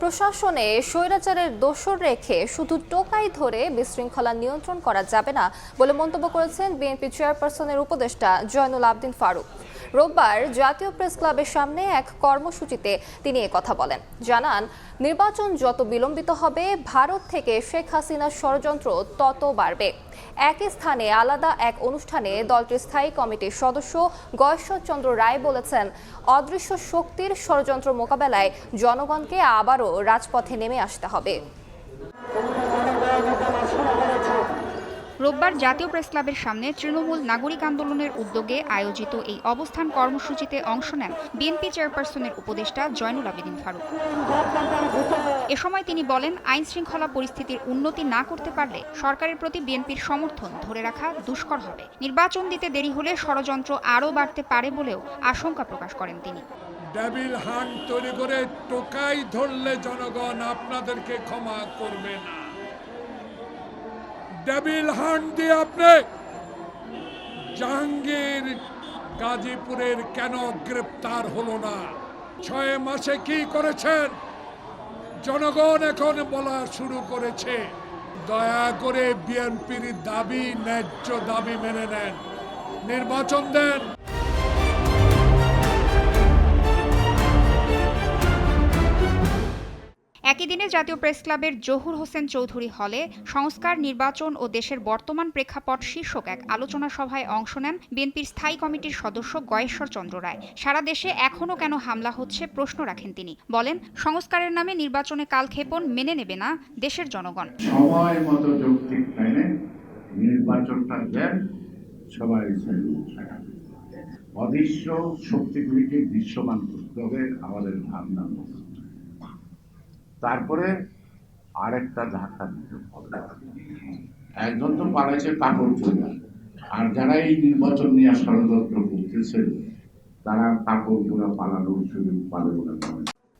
প্রশাসনে স্বৈরাচারের দোষর রেখে শুধু টোকাই ধরে বিশৃঙ্খলা নিয়ন্ত্রণ করা যাবে না বলে মন্তব্য করেছেন বিএনপি চেয়ারপারসনের উপদেষ্টা জয়নুল আবদিন ফারুক। রোববার জাতীয় প্রেস ক্লাবের সামনে এক কর্মসূচিতে তিনি কথা বলেন। জানান, নির্বাচন যত বিলম্বিত হবে, ভারত থেকে শেখ হাসিনার ষড়যন্ত্র তত বাড়বে। একই স্থানে আলাদা এক অনুষ্ঠানে দলটির স্থায়ী কমিটির সদস্য গয়েশ্বরচন্দ্র রায় বলেছেন, অদৃশ্য শক্তির ষড়যন্ত্র মোকাবেলায় জনগণকে আবারও রাজপথে নেমে আসতে হবে। রোববার জাতীয় প্রেস ক্লাবের সামনে তৃণমূল নাগরিক আন্দোলনের উদ্যোগে আয়োজিত এই অবস্থান কর্মসূচিতে অংশ নেন বিএনপি চেয়ারপারসনের উপদেষ্টা জয়নুল আবেদিন ফারুক। এ সময় তিনি বলেন আইন শৃঙ্খলা পরিস্থিতির উন্নতি না করতে পারলে সরকারের প্রতি বিএনপির সমর্থন ধরে রাখা দুষ্কর হবে। নির্বাচন দিতে দেরি হলে ষড়যন্ত্র আরও বাড়তে পারে বলেও আশঙ্কা প্রকাশ করেন তিনি। তৈরি করে টোকাই ধরলে জনগণ আপনাদেরকে ক্ষমা করবে না। ডেভিল হান্ট দিয়ে আপনি জাহাঙ্গীর গাজীপুরের কেন গ্রেপ্তার হলো না? ছয় মাসে কি করেছেন? জনগণ এখন বলা শুরু করেছে। দয়া করে বিএনপির দাবি, ন্যায্য দাবি মেনে নেন। নির্বাচন দেন। একই দিনে জাতীয় প্রেস ক্লাবের জহুর হোসেন চৌধুরী হলে সংস্কার, নির্বাচন ও দেশের বর্তমান প্রেক্ষাপট শীর্ষক এক আলোচনা সভায় অংশ নেন বিএনপির স্থায়ী কমিটির সদস্য গয়েশ্বর চন্দ্র রায়। সারা দেশে এখনও কেন হামলা হচ্ছে প্রশ্ন রাখেন তিনি। বলেন, সংস্কারের নামে নির্বাচনে কালক্ষেপণ মেনে নেবে না দেশের জনগণ। সময় মতো যৌক্তিক নির্বাচনটা দেন, সবাই অদৃশ্য শক্তিগুলিকে দৃশ্যমান করতে হবে আমাদের ভাবনা মতো। তারপরে আরেকটা ধাক্কা দিতে হবে। একজন তো পালাইছে কাপড় চোরা আর যারা এই নির্বাচন নিয়ে ষড়যন্ত্র করতেছে তারা কাপড় চোরা পালানোর সুযোগ পাবে বলে।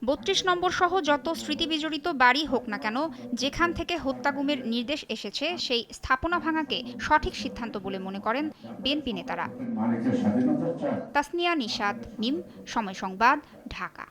বত্রিশ নম্বর সহ যত স্মৃতিবিজড়িত বাড়ি হোক না কেন যেখান থেকে হত্যাগুমের নির্দেশ এসেছে সেই স্থাপনা ভাঙাকে সঠিক সিদ্ধান্ত বলে মনে করেন বিএনপি নেতারা। তাসনিয়া নিশাত নিম সময় সংবাদ ঢাকা।